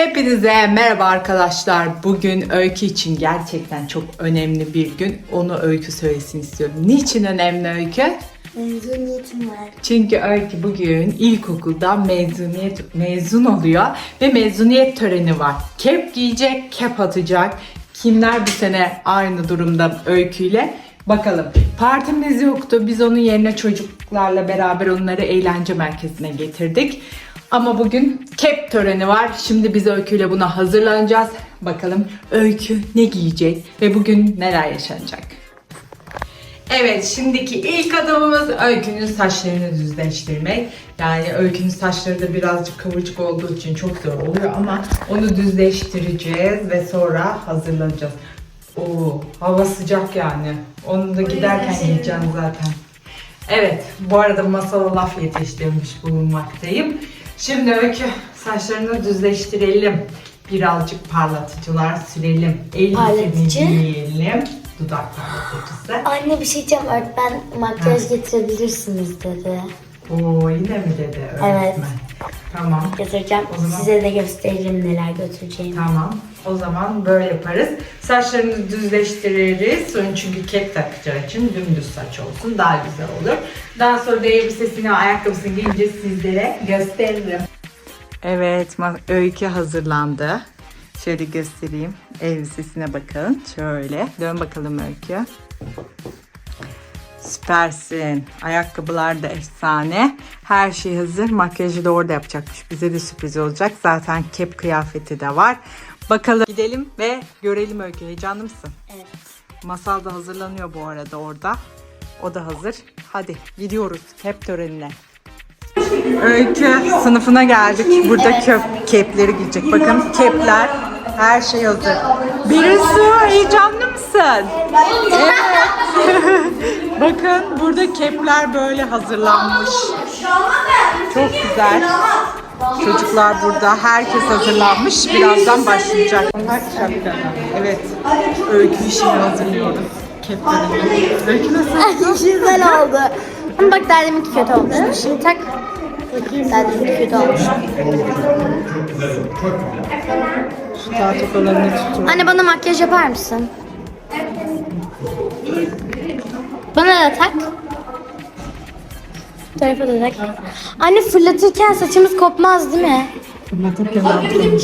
Hepinize merhaba arkadaşlar. Bugün Öykü için gerçekten çok önemli bir gün. Onu Öykü söylesin istiyorum. Niçin önemli Öykü? Mezuniyetim var. Çünkü Öykü bugün ilkokuldan mezuniyet mezun oluyor ve mezuniyet töreni var. Kep giyecek, kep atacak. Kimler bu sene aynı durumda Öyküyle? Bakalım. Partimiz yoktu. Biz onun yerine çocuklarla beraber onları eğlence merkezine getirdik. Ama bugün kep töreni var. Şimdi biz Öyküyle buna hazırlanacağız. Bakalım Öykü ne giyecek ve bugün neler yaşanacak. Evet, şimdiki ilk adımımız Öykü'nün saçlarını düzleştirmek. Yani Öykü'nün saçları da birazcık kıvırcık olduğu için çok zor oluyor ama onu düzleştireceğiz ve sonra hazırlanacağız. Oo, hava sıcak yani. Onu da giderken giyeceğim zaten. Evet, bu arada masala laf yetiştirmiş bulunmaktayım. Şimdi Öykü saçlarını düzleştirelim. Birazcık parlatıcılar sürelim. Elbiseni Parlatıcı. giyelim. Dudak parlatıcısı. Anne bir şey diyeceğim. Öğretmen makyaj getirebilirsiniz dedi. Oo yine mi dedi öğretmen? Evet. Tamam. Getireceğim. O zaman- Size de gösteririm neler götüreceğimi. Tamam. O zaman böyle yaparız. Saçlarını düzleştiririz. Sonra çünkü kep takacağı için dümdüz saç olsun. Daha güzel olur. Daha sonra da elbisesini, ayakkabısını giyince sizlere gösteririm. Evet, Öykü hazırlandı. Şöyle göstereyim. Elbisesine bakın. Şöyle. Dön bakalım Öykü. Süpersin. Ayakkabılar da efsane. Her şey hazır. Makyajı da orada yapacakmış. Bize de sürpriz olacak. Zaten kep kıyafeti de var. Bakalım gidelim ve görelim Öykü. Heyecanlı mısın? Evet. Masal da hazırlanıyor bu arada orada. O da hazır. Hadi gidiyoruz kep törenine. Öykü sınıfına geldik. Burada köp kepleri giyecek. Bakın kepler her şey hazır. Birisi heyecanlı mısın? Evet. Bakın burada kepler böyle hazırlanmış. Çok güzel. Çocuklar burada. Herkes hazırlanmış. Birazdan başlayacak. Evet. Öykü işini hazırlıyoruz. Nasıl? Güzel oldu. Ama bak daha deminki kötü olmuştu. Şimdi tak. Daha deminki kötü olmuştu. Şu tahtalarını tutuyor. Anne bana makyaj yapar mısın? Bana da tak. Bu tarafa da tak. Anne fırlatırken saçımız kopmaz değil mi? Fırlatırken ne yapalım?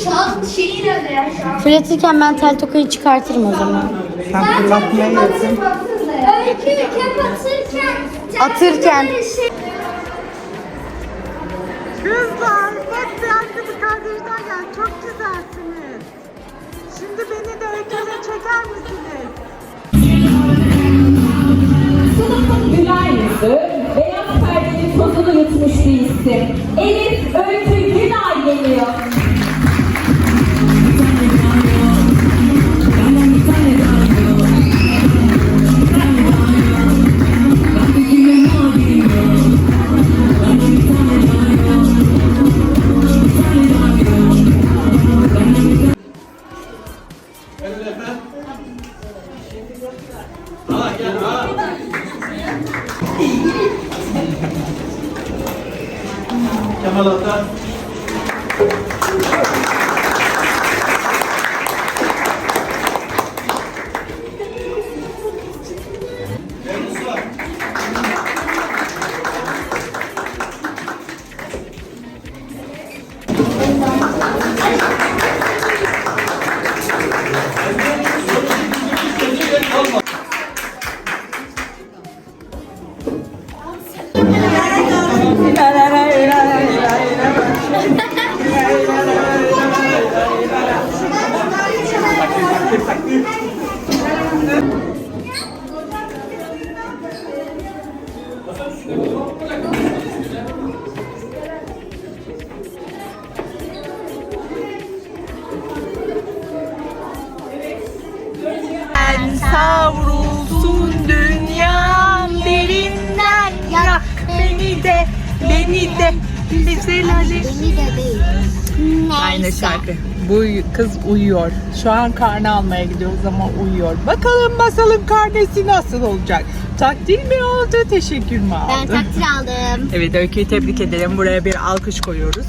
Fırlatırken ben tel tokayı çıkartırım o zaman. Sen fırlatmaya yakın. Öykü kapatırken Atırken. Kızlar hep bir kardeşler gel. Çok güzelsiniz. Şimdi beni de öyküne çeker misiniz? Sınıfın güler yüzü, beyaz perdenin tozunu yutmuş bir isim. Elif de beni de Ali. Beni de değil. Aynı şarkı. Bu kız uyuyor. Şu an karne almaya gidiyoruz ama uyuyor. Bakalım masalın karnesi nasıl olacak? Takdir mi oldu, teşekkür mü aldı? Ben takdir aldım. Evet Öykü'yü tebrik edelim. Buraya bir alkış koyuyoruz.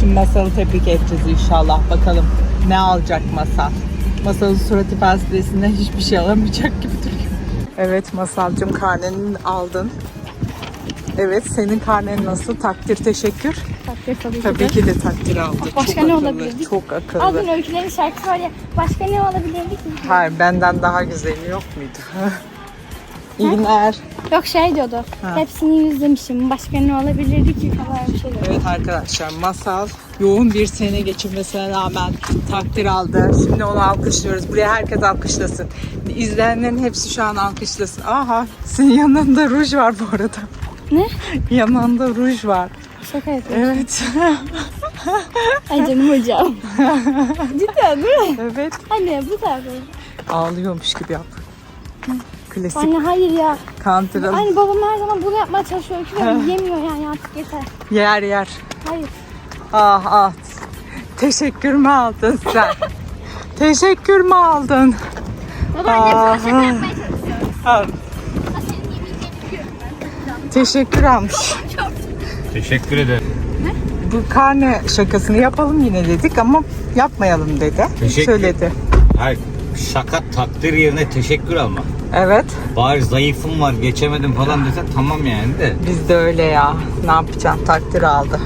Şimdi Masal'ı tebrik edeceğiz inşallah. Bakalım ne alacak Masal. Masal'ın surat ifadesinden hiçbir şey alamayacak gibi duruyor. Evet Masal'cığım karneni aldın. Evet senin karnen nasıl? Takdir teşekkür. Takdir tabii ki Tabii ki de takdir aldı. Başka çok ne akıllı, olabilirdi? Çok akıllı. Aldın öykülerin şarkısı var ya. Başka ne olabilirdi ki? Hayır benden daha güzeli yok muydu? İyi günler. Yok şey diyordu. Hepsini yüzlemişim. Başka ne olabilirdi ki falan bir şey diyordu. Evet arkadaşlar Masal yoğun bir sene geçirmesine rağmen takdir aldı. Şimdi onu alkışlıyoruz. Buraya herkes alkışlasın. İzleyenlerin hepsi şu an alkışlasın. Aha senin yanında ruj var bu arada. Ne? Yanında ruj var. Şaka yapıyorum. Evet. Ay canım hocam. Cidden değil mi? evet. Anne bu tarafa. Ağlıyormuş gibi yap. Klasik Anne hayır ya. kantırıl. Anne babam her zaman bunu yapmaya çalışıyor. Öykü yemiyor yani artık yeter. Yer yer. Hayır. Ah ah. Teşekkür mü aldın sen? Teşekkür mü aldın? Baba anne sana şaka yapmaya çalışıyor. Teşekkür almış. Teşekkür ederim. Bu karne şakasını yapalım yine dedik ama yapmayalım dedi. Teşekkür. Söyledi. Hayır, şaka takdir yerine teşekkür alma. Evet. Bari zayıfım var geçemedim falan desen tamam yani de. Biz de öyle ya. Ne yapacağım? Takdir aldı.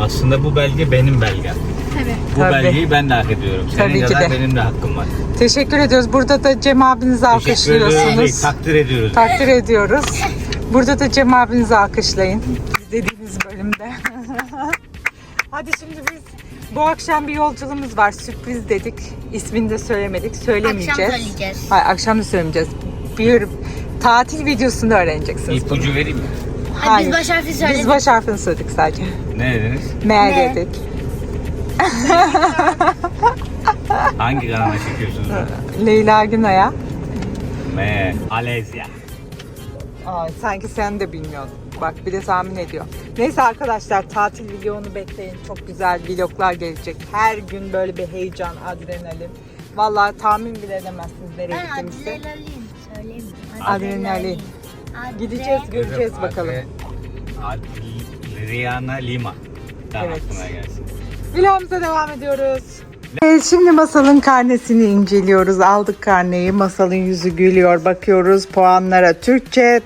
Aslında bu belge benim belgem. Tabii. Bu Tabii. belgeyi ben de hak ediyorum. Senin Tabii ki kadar de. benim de hakkım var. Teşekkür ediyoruz. Burada da Cem abinizi Teşekkür ediyoruz. Takdir ediyoruz. Takdir ediyoruz. Burada da Cem abinizi alkışlayın. İzlediğiniz bölümde. Hadi şimdi biz bu akşam bir yolculuğumuz var. Sürpriz dedik. İsmini de söylemedik. Söylemeyeceğiz. Akşam söyleyeceğiz. Hayır akşam da söylemeyeceğiz. Bir tatil videosunda öğreneceksiniz. bunu. İpucu vereyim mi? Hadi biz baş harfi Biz söyledik. baş harfini söyledik sadece. Ne dediniz? M Ne? dedik. Hangi kanala çekiyorsunuz? Leyla Günay'a. Me, Alezya. Aa, sanki sen de bilmiyordun. Bak bir de tahmin ediyor. Neyse arkadaşlar tatil videonu bekleyin. Çok güzel vloglar gelecek. Her gün böyle bir heyecan, adrenalin. Vallahi tahmin bile edemezsiniz nereye Ben gittiğimizi. adrenalin söyleyeyim? Adrenalin. Gideceğiz, göreceğiz bakalım. Adriana Lima. Daha Evet. aklına gelsin. Vlogumuza devam ediyoruz. Evet, şimdi Masal'ın karnesini inceliyoruz. Aldık karneyi. Masal'ın yüzü gülüyor. Bakıyoruz puanlara. Türkçe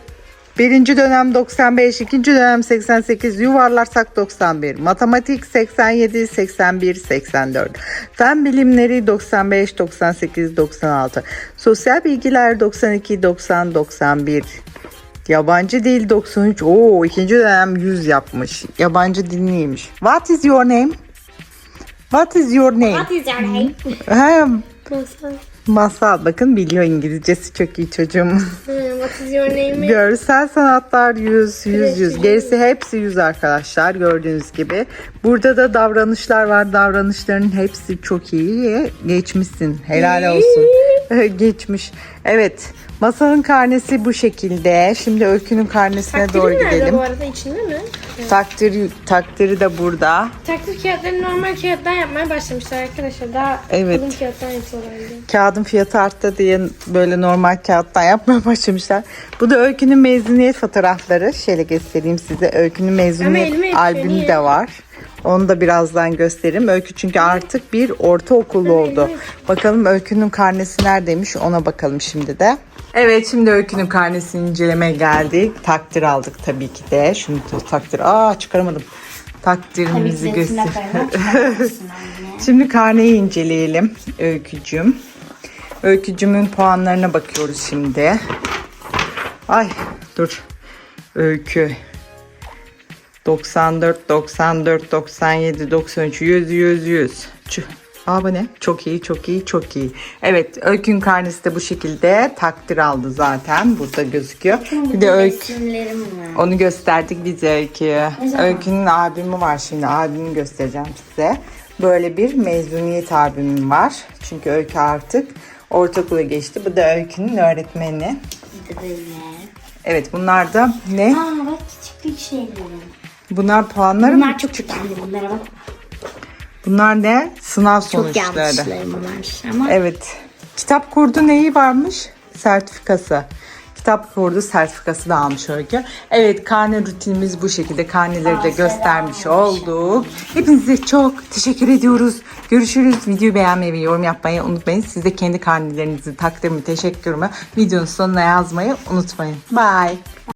birinci dönem 95, ikinci dönem 88, yuvarlarsak 91, matematik 87, 81, 84, fen bilimleri 95, 98, 96, sosyal bilgiler 92, 90, 91, Yabancı dil 93. Oo ikinci dönem 100 yapmış. Yabancı dil neymiş? What is your name? What is your name? What is your name? Masal. Bakın biliyor İngilizcesi çok iyi çocuğum. What is your name? Görsel sanatlar 100, 100, 100. Gerisi hepsi 100 arkadaşlar gördüğünüz gibi. Burada da davranışlar var. Davranışların hepsi çok iyi. Geçmişsin. Helal olsun. Geçmiş. Evet. Masanın karnesi bu şekilde. Şimdi Öykü'nün karnesine doğru gidelim. bu arada içinde mi? Takdir, takdiri de burada. Takdir kağıtlarını normal kağıttan yapmaya başlamışlar arkadaşlar. Daha Evet. kalın kağıttan yapıyorlardı. Kağıdın fiyatı arttı diye böyle normal kağıttan yapmaya başlamışlar. Bu da Öykü'nün mezuniyet fotoğrafları. Şöyle göstereyim size. Öykü'nün elime mezuniyet yetmiyor, albümü niye? de var. Onu da birazdan gösteririm. Öykü çünkü artık bir ortaokullu oldu. Bakalım Öykü'nün karnesi neredeymiş ona bakalım şimdi de. Evet şimdi Öykü'nün karnesini incelemeye geldik. Takdir aldık tabii ki de. Şunu da takdir. Aa çıkaramadım. Takdirimizi göster. Şimdi karneyi inceleyelim Öykücüm. Öykücümün puanlarına bakıyoruz şimdi. Ay dur. Öykü. 94, 94, 97, 93, 100, 100, 100. Çü- Aa bu ne? Çok iyi, çok iyi, çok iyi. Evet, Öykü'nün karnesi de bu şekilde takdir aldı zaten. Burada gözüküyor. Bir de Öykü. Onu gösterdik biz Öykü'ye. Öykü'nün albümü var şimdi. Albümü göstereceğim size. Böyle bir mezuniyet albümü var. Çünkü Öykü artık ortaokula geçti. Bu da Öykü'nün öğretmeni. Böyle. Evet bunlar da ne? Aa bak küçük şeylerim. Bunlar puanları mı? Bunlar çok güzeldi bunlara bak. Bunlar ne? Sınav Çok sonuçları. yanlışlarım var ama. Evet. Kitap kurdu neyi varmış? Sertifikası. kitap kurdu sertifikası da almış Öykü. Evet karne rutinimiz bu şekilde. Karneleri de göstermiş olduk. Hepinize çok teşekkür ediyoruz. Görüşürüz. Videoyu beğenmeyi ve yorum yapmayı unutmayın. Siz de kendi karnelerinizi, takdirimi, teşekkürümü videonun sonuna yazmayı unutmayın. Bye.